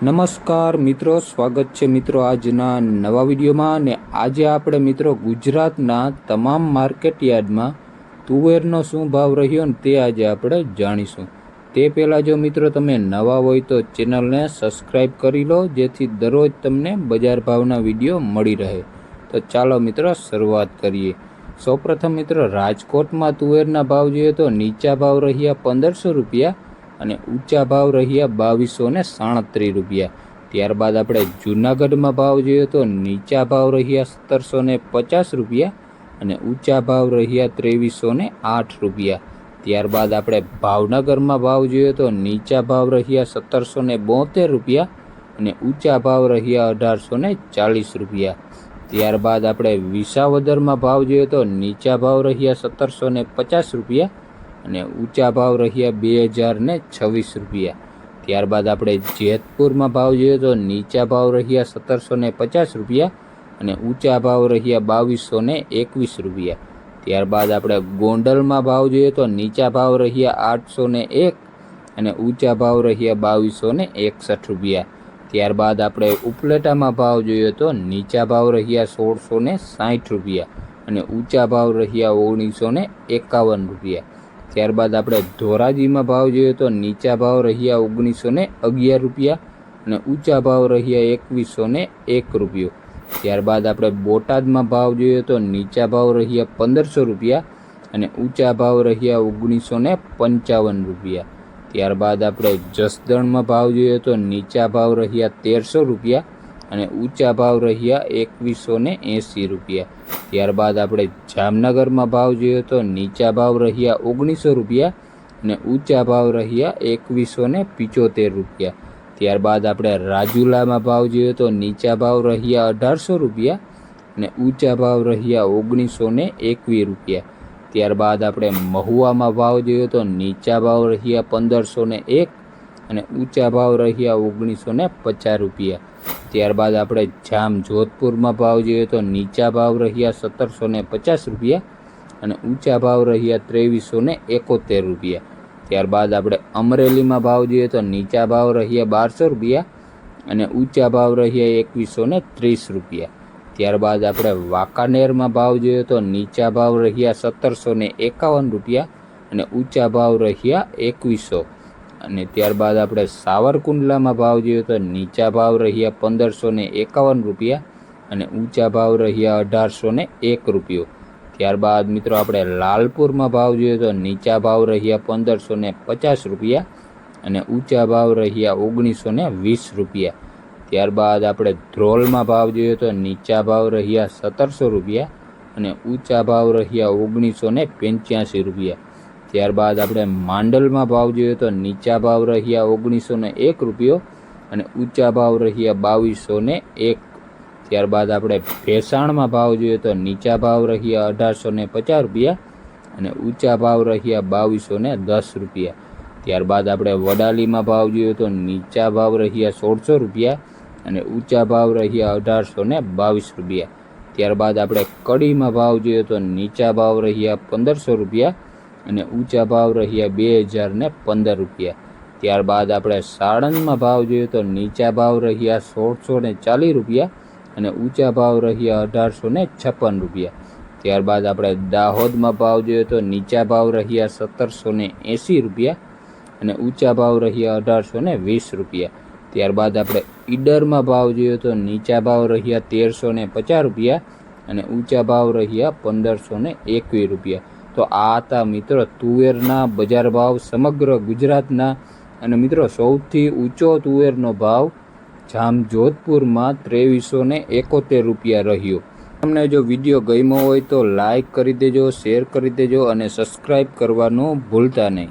નમસ્કાર મિત્રો, સ્વાગત છે મિત્રો આજના નવા વિડીયોમાં અને આજે આપણે મિત્રો ગુજરાતના તમામ માર્કેટ યાર્ડમાં તુવેરનો શું ભાવ રહ્યો ને તે આજે આપણે જાણીશું. તે પહેલાં જો મિત્રો તમે નવા હોય તો ચેનલને સબસ્ક્રાઈબ કરી લો, જેથી દરરોજ તમને બજાર ભાવના વીડિયો મળી રહે. તો ચાલો મિત્રો શરૂઆત કરીએ. સૌપ્રથમ મિત્રો, રાજકોટમાં તુવેરના ભાવ જોઈએ તો નીચા ભાવ રહ્યા પંદરસો રૂપિયા અને ઊંચા ભાવ રહ્યા બાવીસો ને સાડત્રીસ રૂપિયા. ત્યારબાદ આપણે જુનાગઢમાં ભાવ જોઈએ તો નીચા ભાવ રહ્યા સત્તરસો ને પચાસ રૂપિયા અને ઊંચા ભાવ રહ્યા ત્રેવીસો ને આઠ રૂપિયા. ત્યારબાદ આપણે ભાવનગરમાં ભાવ જોઈએ તો નીચા ભાવ રહ્યા સત્તરસો ને બોતેર રૂપિયા અને ઊંચા ભાવ રહ્યા અઢારસો ને ચાલીસ રૂપિયા. ત્યારબાદ આપણે વિસાવદરમાં ભાવ જોઈએ તો નીચા ભાવ રહ્યા સત્તરસો ને પચાસ રૂપિયા અને ઊંચા ભાવ રહ્યા બે હજાર ને છવ્વીસ રૂપિયા. ત્યારબાદ આપણે જેતપુરમાં ભાવ જોઈએ તો નીચા ભાવ રહ્યા સત્તરસો ને પચાસ રૂપિયા અને ઊંચા ભાવ રહ્યા બાવીસો ને એકવીસ રૂપિયા. ત્યારબાદ આપણે ગોંડલમાં ભાવ જોઈએ તો નીચા ભાવ રહ્યા આઠસો ને એક અને ઊંચા ભાવ રહ્યા બાવીસો ને એકસઠ રૂપિયા. ત્યારબાદ આપણે ઉપલેટામાં ભાવ જોઈએ તો નીચા ભાવ રહ્યા સોળસો ને સાઠ રૂપિયા અને ઊંચા ભાવ રહ્યા ઓગણીસો ને એકાવન રૂપિયા. ત્યારબાદ આપણે ધોરાજીમાં ભાવ જોઈએ તો નીચા ભાવ રહ્યા ઓગણીસો ને અગિયાર રૂપિયા અને ઊંચા ભાવ રહ્યા એકવીસો ને એક રૂપિયો. ત્યારબાદ આપણે બોટાદમાં ભાવ જોઈએ તો નીચા ભાવ રહ્યા પંદરસો રૂપિયા અને ઊંચા ભાવ રહ્યા ઓગણીસો ને પંચાવન રૂપિયા. ત્યારબાદ આપણે જસદણમાં ભાવ જોઈએ તો નીચા ભાવ રહ્યા તેરસો રૂપિયા અને ઊંચા ભાવ રહ્યા એકવીસો ને એંસી રૂપિયા. ત્યારબાદ આપણે જામનગરમાં ભાવ જોઈએ તો નીચા ભાવ રહ્યા ઓગણીસો રૂપિયા અને ઊંચા ભાવ રહ્યા એકવીસો ને પિચોતેર રૂપિયા. ત્યારબાદ આપણે રાજુલામાં ભાવ જોઈએ તો નીચા ભાવ રહ્યા અઢારસો રૂપિયા અને ઊંચા ભાવ રહ્યા ઓગણીસો ને એકવીસ રૂપિયા. ત્યારબાદ આપણે મહુવામાં ભાવ જોઈએ તો નીચા ભાવ રહ્યા પંદરસો ને એક અને ઊંચા ભાવ રહ્યા ઓગણીસો ને પચાસ રૂપિયા. ત્યારબાદ આપણે જામ જોધપુરમાં ભાવ જોઈએ તો નીચા ભાવ રહ્યા સત્તરસો ને પચાસ રૂપિયા અને ઊંચા ભાવ રહ્યા ત્રેવીસો ને એકોતેર રૂપિયા. ત્યારબાદ આપણે અમરેલીમાં ભાવ જોઈએ તો નીચા ભાવ રહ્યા બારસો રૂપિયા અને ઊંચા ભાવ રહ્યા એકવીસો ને ત્રીસ રૂપિયા. ત્યારબાદ આપણે વાંકાનેરમાં ભાવ જોઈએ તો નીચા ભાવ રહ્યા સત્તરસો ને એકાવન રૂપિયા અને ઊંચા ભાવ રહ્યા એકવીસો. અને ત્યારબાદ આપણે સાવરકુંડલામાં ભાવ જોઈએ તો નીચા ભાવ રહ્યા પંદરસો ને એકાવન રૂપિયા અને ઊંચા ભાવ રહ્યા અઢારસો ને એક રૂપિયો. ત્યારબાદ મિત્રો આપણે લાલપુરમાં ભાવ જોઈએ તો નીચા ભાવ રહ્યા પંદરસો ને પચાસ રૂપિયા અને ઊંચા ભાવ રહ્યા ઓગણીસો ને વીસ રૂપિયા. ત્યારબાદ આપણે ધ્રોલમાં ભાવ જોઈએ તો નીચા ભાવ રહ્યા સત્તરસો રૂપિયા અને ઊંચા ભાવ રહ્યા ઓગણીસો ને પંચ્યાસી રૂપિયા. ત્યારબાદ આપણે માંડલમાં ભાવ જોઈએ તો નીચા ભાવ રહ્યા ઓગણીસો ને એક રૂપિયો અને ઊંચા ભાવ રહ્યા બાવીસો ને એક. ત્યારબાદ આપણે ભેસાણમાં ભાવ જોઈએ તો નીચા ભાવ રહ્યા અઢારસો ને પચાસ રૂપિયા અને ઊંચા ભાવ રહ્યા બાવીસો ને દસ રૂપિયા. ત્યારબાદ આપણે વડાલીમાં ભાવ જોઈએ તો નીચા ભાવ રહ્યા સોળસો રૂપિયા અને ઊંચા ભાવ રહ્યા અઢારસો ને બાવીસ રૂપિયા. ત્યારબાદ આપણે કડીમાં ભાવ જોઈએ તો નીચા ભાવ રહ્યા પંદરસો રૂપિયા અને ઊંચા ભાવ રહ્યા બે હજાર ને પંદર રૂપિયા. ત્યારબાદ આપણે સાણંદમાં ભાવ જોઈએ તો નીચા ભાવ રહ્યા સોળસો ને ચાલીસ રૂપિયા અને ઊંચા ભાવ રહ્યા અઢારસો ને છપ્પન રૂપિયા. ત્યારબાદ આપણે દાહોદમાં ભાવ જોઈએ તો નીચા ભાવ રહ્યા સત્તરસો ને એંસી રૂપિયા અને ઊંચા ભાવ રહ્યા અઢારસો ને વીસ રૂપિયા. ત્યારબાદ આપણે ઈડરમાં ભાવ જોઈએ તો નીચા ભાવ રહ્યા તેરસો ને પચાસ રૂપિયા અને ઊંચા ભાવ રહ્યા પંદરસો ને એકવીસ રૂપિયા. તો આ હતા મિત્રો તુવેરના બજાર ભાવ સમગ્ર ગુજરાતના અને મિત્રો સૌથી ઊંચો તુવેરનો ભાવ જામ જોધપુરમાં ત્રેવીસો ને એકોતેર રૂપિયા રહ્યો. તમને જો વીડિયો ગમ્યો હોય તો લાઈક કરી દેજો, શેર કરી દેજો અને સબસ્ક્રાઈબ કરવાનું ભૂલતા નહીં.